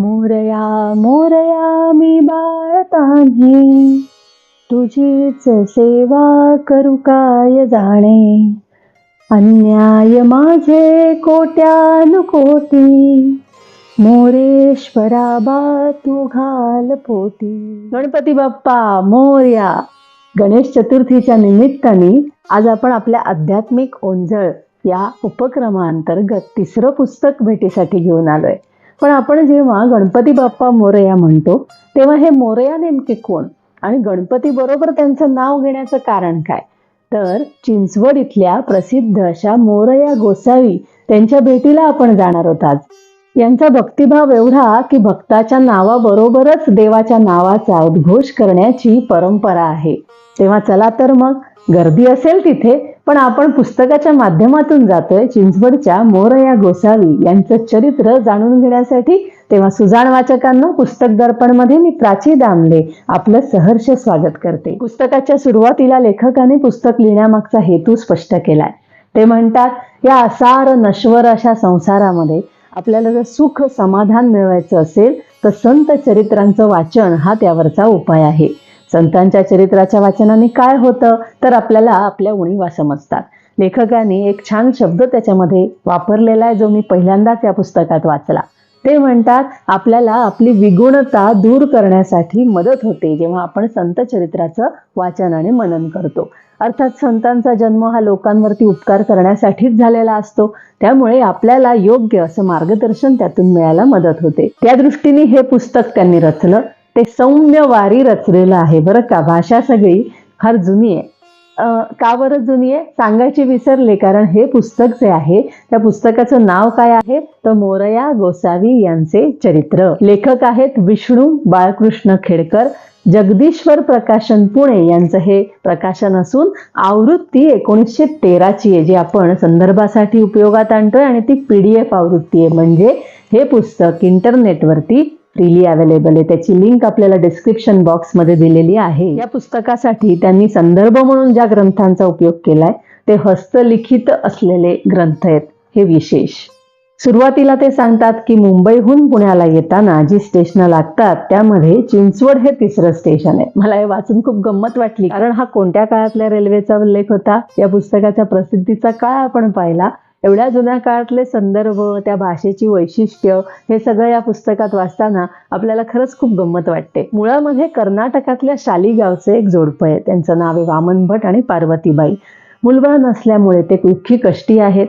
मोरया मोरया मी बाळतान्हे तुझीच सेवा करू काय जाणे? अन्याय माझे कोट्यानुकोटी. मोरेश्वरा बा तू घाल पोटी. गणपती बाप्पा मोर्या. गणेश चतुर्थीच्या निमित्ताने आज आपण आपल्या आध्यात्मिक ओंजळ या उपक्रमाअंतर्गत तिसरं पुस्तक भेटीसाठी घेऊन आलोय. पण आपण जेव्हा गणपती बाप्पा मोरया म्हणतो तेव्हा हे मोरया नेमके कोण? आणि गणपती बरोबर त्यांचं नाव घेण्याचं कारण काय? तर चिंचवड इथल्या प्रसिद्ध अशा मोरया गोसावी त्यांच्या भेटीला आपण जाणार आहोत आज. यांचा भक्तिभाव एवढा की भक्ताच्या नावाबरोबरच देवाच्या नावाचा उद्घोष करण्याची परंपरा आहे. तेव्हा चला तर मग गर्दी असेल तिथे पण आपण पुस्तकाच्या माध्यमातून जातोय. चिंचवडच्या मोरया गोसावी यांचं चरित्र जाणून घेण्यासाठी तेव्हा सुजाण वाचकांना पुस्तक दर्पणमध्ये मी प्राची दामले आपलं सहर्ष स्वागत करते. पुस्तकाच्या सुरुवातीला लेखकाने पुस्तक लिहिण्यामागचा हेतू स्पष्ट केलाय. ते म्हणतात या असार नश्वर अशा संसारामध्ये आपल्याला जर सुख समाधान मिळवायचं असेल तर संत चरित्रांचं वाचन हा त्यावरचा उपाय आहे. संतांच्या चरित्राच्या वाचनाने काय होतं तर आपल्याला आपल्या उणीवा समजतात. लेखकाने एक छान शब्द त्याच्यामध्ये वापरलेला आहे जो मी पहिल्यांदाच या पुस्तकात वाचला. ते म्हणतात आपल्याला आपली विगुणता दूर करण्यासाठी मदत होते जेव्हा आपण संत चरित्राचं वाचन आणि मनन करतो. अर्थात संतांचा जन्म हा लोकांवरती उपकार करण्यासाठीच झालेला असतो. त्यामुळे आपल्याला योग्य असं मार्गदर्शन त्यातून मिळायला मदत होते. त्या दृष्टीने हे पुस्तक त्यांनी रचलं. ते सौम्य वारी रचलेलं आहे. बरं का? भाषा सगळी फार जुनी आहे. का बरं जुनी आहे? सांगायची विसरले कारण हे पुस्तक जे आहे त्या पुस्तकाचं नाव काय आहे? तर मोरया गोसावी यांचे चरित्र. लेखक आहेत विष्णू बाळकृष्ण खेडकर जगदीश्वर प्रकाशन पुणे यांचं हे प्रकाशन असून आवृत्ती एकोणीसशे तेराची आहे जी आपण संदर्भासाठी उपयोगात आणतोय आणि ती पी डी एफ आवृत्ती आहे. म्हणजे हे पुस्तक इंटरनेटवरती फ्रीली अवेलेबल आहे. त्याची लिंक आपल्याला डिस्क्रिप्शन बॉक्समध्ये दिलेली आहे. या पुस्तकासाठी त्यांनी संदर्भ म्हणून ज्या ग्रंथांचा उपयोग केलाय ते हस्तलिखित असलेले ग्रंथ आहेत. हे विशेष. सुरुवातीला ते सांगतात की मुंबईहून पुण्याला येताना जी स्टेशनं लागतात त्यामध्ये चिंचवड हे तिसरं स्टेशन आहे. मला हे वाचून खूप गंमत वाटली. कारण हा कोणत्या काळातल्या रेल्वेचा उल्लेख होता? या पुस्तकाच्या प्रसिद्धीचा काळ आपण पाहिला. एवढ्या जुन्या काळातले संदर्भ त्या भाषेची वैशिष्ट्य हे सगळं या पुस्तकात वाचताना आपल्याला खरंच खूप गंमत वाटते. मुळामध्ये कर्नाटकातल्या शालिगावचे एक जोडपं आहे त्यांचं नाव आहे वामन भट आणि पार्वतीबाई. मुलबाळ नसल्यामुळे ते कुख्खी कष्टी आहेत?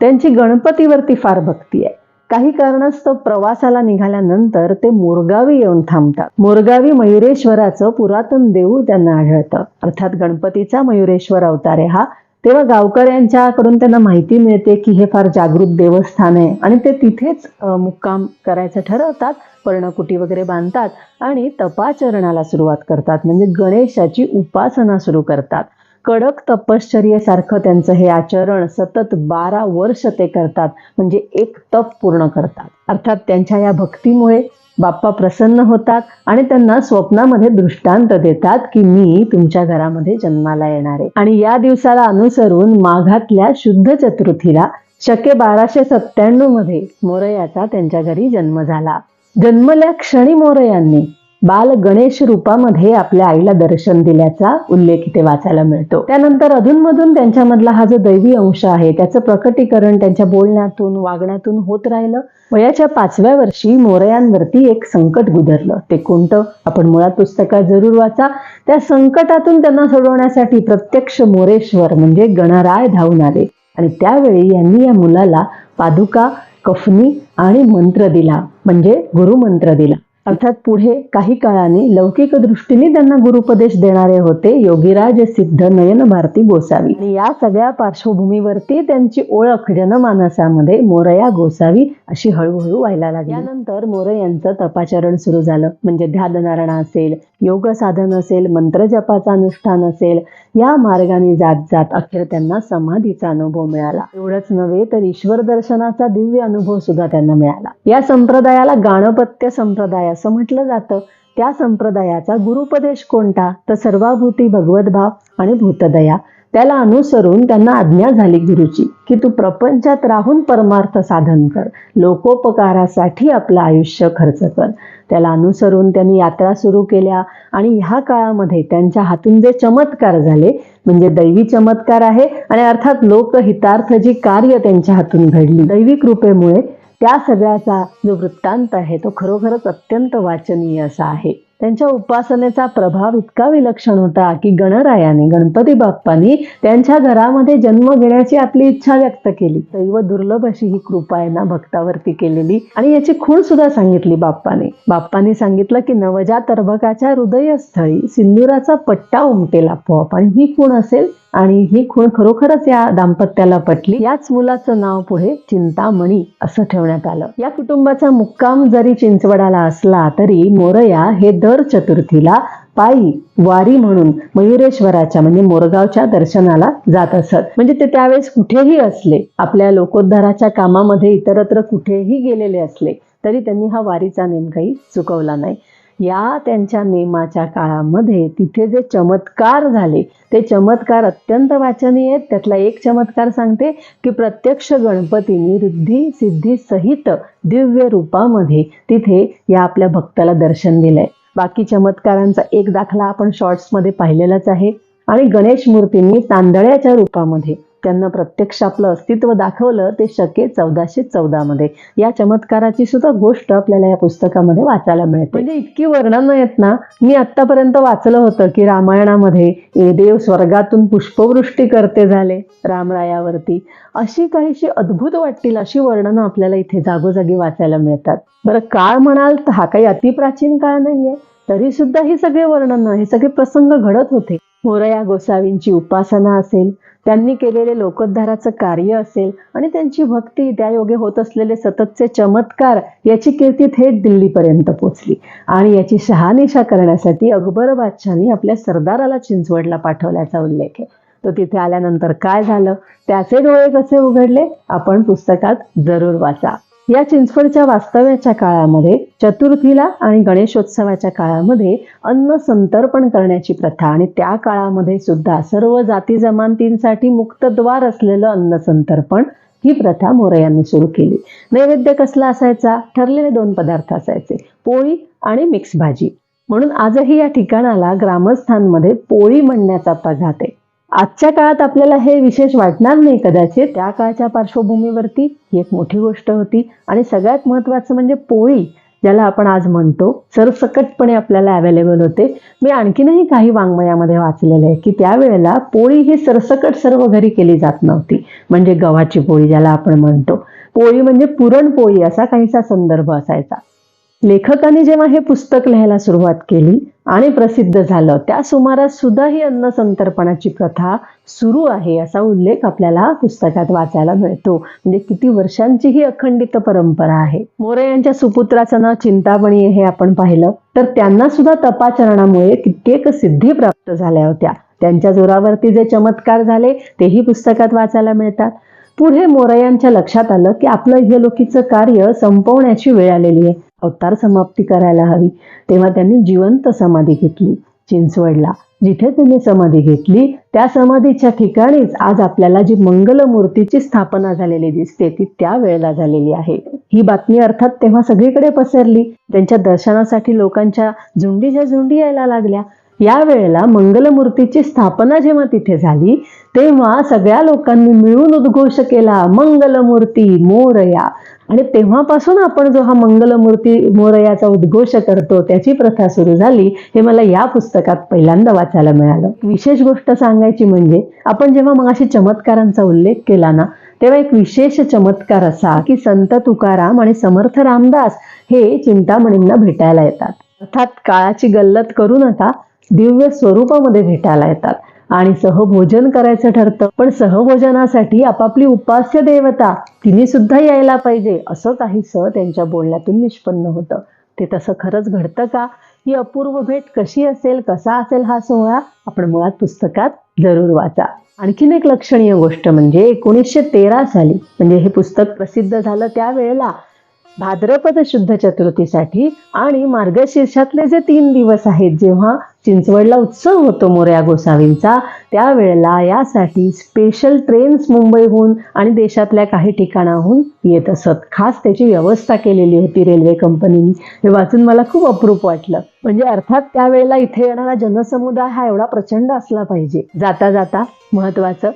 त्यांची गणपतीवरती फार भक्ती आहे. काही कारणास्तव प्रवासाला निघाल्यानंतर ते मोरगावी येऊन थांबतात. मोरगावी मयुरेश्वराचं पुरातन देऊळ त्यांना आढळतं. अर्थात गणपतीचा मयुरेश्वर अवतार आहे हा. तेव्हा गावकऱ्यांच्याकडून त्यांना माहिती मिळते की हे फार जागृत देवस्थान आहे. आणि ते तिथेच मुक्काम करायचं ठरवतात पर्णकुटी वगैरे बांधतात आणि तपाचरणाला सुरुवात करतात. म्हणजे गणेशाची उपासना सुरू करतात. कडक तपश्चर्येसारखं त्यांचं हे आचरण सतत बारा वर्ष ते करतात. म्हणजे एक तप पूर्ण करतात. अर्थात त्यांच्या या भक्तीमुळे बाप्पा प्रसन्न होतात आणि त्यांना स्वप्नामध्ये दृष्टांत देतात की मी तुमच्या घरामध्ये जन्माला येणार आहे. आणि या दिवसाला अनुसरून माघातल्या शुद्ध चतुर्थीला शके बाराशे सत्त्याण्णवमध्ये मोरयाचा त्यांच्या घरी जन्म झाला. जन्मल्या क्षणी मोरयांनी बाल गणेश रूपामध्ये आपल्या आईला दर्शन दिल्याचा उल्लेख इथे वाचायला मिळतो. त्यानंतर अधूनमधून त्यांच्यामधला हा जो दैवी अंश आहे त्याचं प्रकटीकरण त्यांच्या बोलण्यातून वागण्यातून होत राहिलं. वयाच्या पाचव्या वर्षी मोरयांवरती एक संकट गुदरलं. ते कोणतं? आपण मुळात पुस्तकात जरूर वाचा. त्या संकटातून त्यांना सोडवण्यासाठी प्रत्यक्ष मोरेश्वर म्हणजे गणराय धावून आले. आणि त्यावेळी यांनी या मुलाला पादुका कफनी आणि मंत्र दिला. म्हणजे गुरुमंत्र दिला. अर्थात पुढे काही काळाने लौकिक दृष्टीने त्यांना गुरुपदेश देणारे होते योगीराज सिद्ध नयन भारती गोसावी. आणि या सगळ्या पार्श्वभूमीवरती त्यांची ओळख जनमानसामध्ये मोरया गोसावी अशी हळूहळू व्हायला लागली. त्यानंतर मोरे यांचं तपाचरण सुरू झालं. म्हणजे ध्यानधारणा असेल योग साधन असेल मंत्र जपाचा अनुष्ठान असेल या मार्गाने जात जात अखेर त्यांना समाधीचा अनुभव मिळाला. एवढंच नव्हे तर ईश्वर दर्शनाचा दिव्य अनुभव सुद्धा त्यांना मिळाला. या संप्रदायाला गाणपत्य संप्रदाय असं म्हटलं जातं. त्या संप्रदायाचा गुरुपदेश कोणता? तर सर्वाभूती भगवद्भाव आणि भूतदया. त्याला अनुसरून त्यांना आज्ञा झाली गुरुची की तू प्रपंचात राहून परमार्थ साधन कर. लोकोपकारासाठी आपलं आयुष्य खर्च कर. त्याला अनुसरून त्यांनी यात्रा सुरू केल्या आणि ह्या काळामध्ये त्यांच्या हातून जे चमत्कार झाले म्हणजे दैवी चमत्कार आहे आणि अर्थात लोकहितार्थ जी कार्य त्यांच्या हातून घडली दैवी कृपेमुळे त्या सगळ्याचा जो वृत्तांत आहे तो खरोखरच अत्यंत वाचनीय असा आहे. त्यांच्या उपासनेचा प्रभाव इतका विलक्षण होता की गणरायाने गणपती बाप्पानी त्यांच्या घरामध्ये जन्म घेण्याची आपली इच्छा व्यक्त केली. दैव दुर्लभ अशी ही कृपा आहे ना भक्तावरती केलेली आणि याची खूण सुद्धा सांगितली बाप्पाने. बाप्पाने सांगितलं की नवजात अर्भकाच्या हृदयस्थळी सिंदुराचा पट्टा उमटेल आपोआप आणि ही खूण असेल आणि ही खूण खरोखरच या दाम्पत्याला पटली. याच मुलाचं नाव पुढे चिंतामणी असं ठेवण्यात आलं. या कुटुंबाचा मुक्काम जरी चिंचवडाला असला तरी मोरया हे दर चतुर्थीला पायी वारी म्हणून मयुरेश्वराच्या म्हणजे मोरगावच्या दर्शनाला जात असत. म्हणजे ते त्यावेळेस कुठेही असले आपल्या लोकोद्धाराच्या कामामध्ये इतरत्र कुठेही गेलेले असले तरी त्यांनी हा वारीचा नेम काही चुकवला नाही. या त्यांच्या नेमाच्या काळामध्ये तिथे जे चमत्कार झाले ते चमत्कार अत्यंत वाचनीय आहेत. त्यातला एक चमत्कार सांगते की प्रत्यक्ष गणपतींनी रिद्धी सिद्धी सहित दिव्य रूपामध्ये तिथे या आपल्या भक्ताला दर्शन दिलंय. बाकी चमत्कारांचा एक दाखला आपण शॉर्ट्समध्ये पाहिलेलाच आहे. आणि गणेश मूर्तींनी तांदळ्याच्या रूपामध्ये त्यांना प्रत्यक्ष आपलं अस्तित्व दाखवलं ते शके चौदाशे चौदा मध्ये. या चमत्काराची सुद्धा गोष्ट आपल्याला या पुस्तकामध्ये वाचायला मिळते. म्हणजे इतकी वर्णनं आहेत ना मी आतापर्यंत वाचलं होतं की रामायणामध्ये ए देव स्वर्गातून पुष्पवृष्टी करते झाले रामरायावरती. अशी काहीशी अद्भुत वाटतील अशी वर्णनं आपल्याला इथे जागोजागी वाचायला मिळतात. बरं काळ म्हणाल तर हा काही अतिप्राचीन काळ नाहीये. तरी सुद्धा हे सगळे वर्णन हे सगळे प्रसंग घडत होते. मोरया गोसावींची उपासना असेल त्यांनी केलेले लोकोद्धाराचं कार्य असेल आणि त्यांची भक्ती त्या योगे होत असलेले सततचे चमत्कार याची कीर्ती थेट दिल्लीपर्यंत पोचली. आणि याची शहानिशा करण्यासाठी अकबर बादशाहनी आपल्या सरदाराला चिंचवडला पाठवल्याचा उल्लेख आहे. तो तिथे आल्यानंतर काय झालं? त्याचे डोळे कसे उघडले? आपण पुस्तकात जरूर वाचा. या चिंचवडच्या वास्तव्याच्या काळामध्ये चतुर्थीला आणि गणेशोत्सवाच्या काळामध्ये अन्न संतर्पण करण्याची प्रथा आणि त्या काळामध्ये सुद्धा सर्व जाती जमातींसाठी मुक्तद्वार असलेलं अन्न संतर्पण ही प्रथा मोरे यांनी सुरू केली. नैवेद्य कसला असायचा? ठरलेले दोन पदार्थ असायचे पोळी आणि मिक्स भाजी. म्हणून आजही या ठिकाणाला ग्रामस्थांमध्ये पोळी म्हणण्याचा प्रघात आहे. आजच्या काळात आपल्याला हे विशेष वाटणार नाही कदाचित. त्या काळच्या पार्श्वभूमीवरती ही एक मोठी गोष्ट होती. आणि सगळ्यात महत्वाचं म्हणजे पोळी ज्याला आपण आज म्हणतो सरसकटपणे आपल्याला अवेलेबल होते. मी आणखीनही काही वाङ्मयामध्ये वाचलेलं आहे की त्यावेळेला पोळी ही सरसकट सर्व घरी केली जात नव्हती. म्हणजे गव्हाची पोळी ज्याला आपण म्हणतो. पोळी म्हणजे पुरणपोळी असा काहीसा संदर्भ असायचा. लेखकाने जेव्हा हे पुस्तक लिहायला सुरुवात केली आणि प्रसिद्ध झालं त्या सुमारास सुद्धा ही अन्न संतर्पणाची प्रथा सुरू आहे असा उल्लेख आपल्याला पुस्तकात वाचायला मिळतो. म्हणजे किती वर्षांची ही अखंडित परंपरा आहे. मोरे यांच्या सुपुत्राचं नाव चिंतामणी हे आपण पाहिलं. तर त्यांना सुद्धा तपाचरणामुळे कित्येक सिद्धी प्राप्त झाल्या होत्या. त्यांच्या जोरावरती जे चमत्कार झाले तेही पुस्तकात वाचायला मिळतात. पुढे मोरयांच्या लक्षात आलं की आपलं इहलोकीचं कार्य संपवण्याची वेळ आलेली आहे. अवतार समाप्ती करायला हवी. तेव्हा त्यांनी जिवंत समाधी घेतली. चिंचवडला. जिथे त्यांनी समाधी घेतली त्या समाधीच्या ठिकाणीच आज आपल्याला जी मंगल मूर्तीची स्थापना झालेली दिसते ती त्या वेळेला झालेली आहे. ही बातमी अर्थात तेव्हा सगळीकडे पसरली. त्यांच्या दर्शनासाठी लोकांच्या झुंडीच्या झुंडी यायला लागल्या. या वेळेला मंगलमूर्तीची स्थापना जेव्हा तिथे झाली तेव्हा सगळ्या लोकांनी मिळून उद्घोष केला मंगलमूर्ती मोरया आणि तेव्हापासून आपण जो हा मंगलमूर्ती मोरयाचा उद्घोष करतो त्याची प्रथा सुरू झाली हे मला या पुस्तकात पहिल्यांदा वाचायला मिळालं. विशेष गोष्ट सांगायची म्हणजे आपण जेव्हा मगाशी चमत्कारांचा उल्लेख केला ना तेव्हा एक विशेष चमत्कार असा की संत तुकाराम आणि समर्थ रामदास हे चिंतामणींना भेटायला येतात. अर्थात काळाची गल्लत करू नका दिव्य स्वरूपामध्ये भेटायला येतात. आणि सहभोजन करायचं ठरतं. पण सहभोजनासाठी आपापली उपास्य देवता तिने सुद्धा यायला पाहिजे असं काहीसं त्यांच्या बोलण्यातून निष्पन्न होतं. ते तसं खरंच घडतं का? ही अपूर्व भेट कशी असेल कसा असेल हा सोहळा आपण मुळात पुस्तकात जरूर वाचा. आणखीन एक लक्षणीय गोष्ट म्हणजे एकोणीसशे तेरा साली म्हणजे हे पुस्तक प्रसिद्ध झालं त्यावेळेला भाद्रपद शुद्ध चतुर्थीसाठी आणि मार्गशीर्षातले जे तीन दिवस आहेत जेव्हा चिंचवडला उत्सव होतो मोऱ्या गोसावींचा त्यावेळेला यासाठी स्पेशल ट्रेन्स मुंबईहून आणि देशातल्या काही ठिकाणाहून येत असत. खास त्याची व्यवस्था केलेली होती रेल्वे कंपनीने हे वाचून मला खूप अप्रूप वाटलं. म्हणजे अर्थात त्यावेळेला इथे येणारा जनसमुदाय हा एवढा प्रचंड असला पाहिजे. जाता जाता महत्वाचं.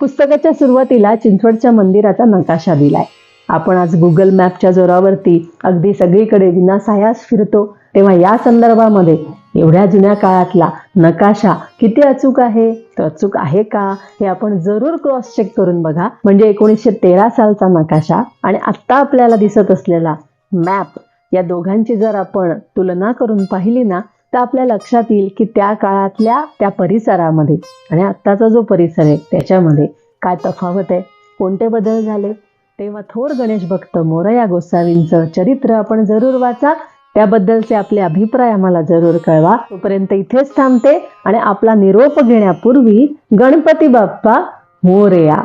पुस्तकाच्या सुरुवातीला चिंचवडच्या मंदिराचा नकाशा दिलाय. आपण आज गुगल मॅपच्या जोरावरती अगदी सगळीकडे विनासायास फिरतो तेव्हा या संदर्भामध्ये एवढ्या जुन्या काळातला नकाशा किती अचूक आहे? तो अचूक आहे का? हे आपण जरूर क्रॉस चेक करून बघा. म्हणजे एकोणीसशे तेरा सालचा नकाशा आणि आत्ता आपल्याला दिसत असलेला मॅप या दोघांची जर आपण तुलना करून पाहिली ना तर आपल्या लक्षात येईल की त्या काळातल्या त्या परिसरामध्ये आणि आत्ताचा जो परिसर आहे त्याच्यामध्ये काय तफावत आहे? कोणते बदल झाले? तेव्हा थोर गणेश भक्त मोरया गोसावींचं चरित्र आपण जरूर वाचा. त्याबद्दलचे आपले अभिप्राय आम्हाला जरूर कळवा. तोपर्यंत इथेच थांबते आणि आपला निरोप घेण्यापूर्वी गणपती बाप्पा मोरया.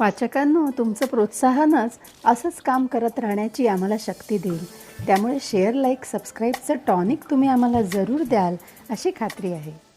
वाचकांनो तुमचं प्रोत्साहनच असंच काम करत राहण्याची आम्हाला शक्ती देईल. त्यामुळे शेअर लाईक सबस्क्राईबचं टॉनिक तुम्ही आम्हाला जरूर द्याल अशी खात्री आहे.